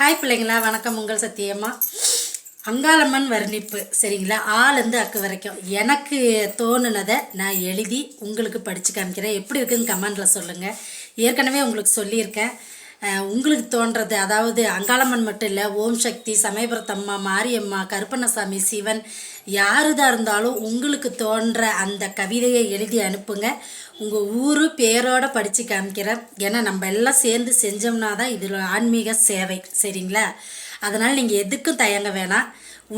Hi பிள்ளைங்களா வணக்கம். உங்கள் சத்தியம்மா. அங்காளம்மன் வர்ணிப்பு சரிங்களா? ஆலேருந்து அக்கு வரைக்கும். எனக்கு தோணுனதை நான் எழுதி உங்களுக்கு படித்து காமிக்கிறேன். எப்படி இருக்குன்னு கமெண்டில் சொல்லுங்கள் ஏற்கனவே உங்களுக்கு சொல்லியிருக்கேன். உங்களுக்கு தோன்றது அதாவது அங்காளம்மன் மட்டும் இல்லை ஓம் சக்தி சமயபுரத்தம்மா மாரியம்மா கருப்பண்ணசாமி சிவன் யாருதாக இருந்தாலும் உங்களுக்கு தோன்ற அந்த கவிதையை எழுதி அனுப்புங்க. உங்கள் ஊர் பேரோட படித்து காமிக்கிறேன். ஏன்னா நம்ம எல்லாம் சேர்ந்து செஞ்சோம்னா தான் இதில் ஆன்மீக சேவை. சரிங்களா? அதனால் நீங்கள் எதுக்கும் தயங்க வேணாம்.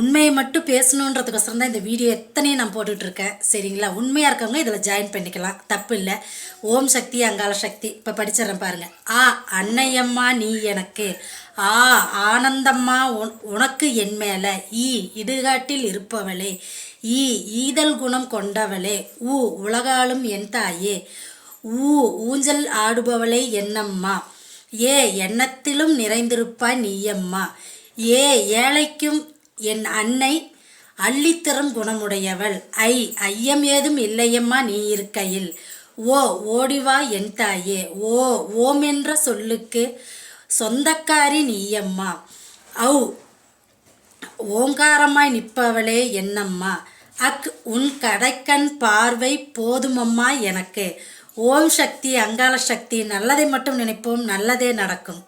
உண்மையை மட்டும் பேசணுன்றதுக்கோசரம் தான் இந்த வீடியோ எத்தனையும் நான் போட்டுட்ருக்கேன். சரிங்களா? உண்மையாக இருக்கவங்க இதில் ஜாயின் பண்ணிக்கலாம். தப்பு இல்லை. ஓம் சக்தி அங்காள சக்தி. இப்போ படிச்சிடறேன் பாருங்கள் ஆ அன்னையம்மா நீ எனக்கு. ஆ ஆனந்தம்மா உனக்கு என் மேலே. ஈ இடுகாட்டில் இருப்பவளே. ஈ ஈதல் குணம் கொண்டவளே. ஊ உலகாலும் என் தாயே. ஊ ஊஞ்சல் ஆடுபவளே என்னம்மா. ஏ எண்ணத்திலும் நிறைந்திருப்பாய் நீயம்மா. ஏ ஏழைக்கும் என் அன்னை அள்ளித்தரும் குணமுடையவள். ஐ ஐயம் ஏதும் இல்லையம்மா நீ இருக்கையில். ஓ ஓடிவா என் தாயே. ஓ ஓம் என்ற சொல்லுக்கு சொந்தக்காரி நீயம்மா. ஔ ஓங்காரமாய் நிற்பவளே என்னம்மா. அக் உன் கடைக்கண் பார்வை போதுமம்மா எனக்கு. ஓம் சக்தி அங்காள சக்தி நல்லதை மட்டும் நினைப்போம் நல்லதே நடக்கும்.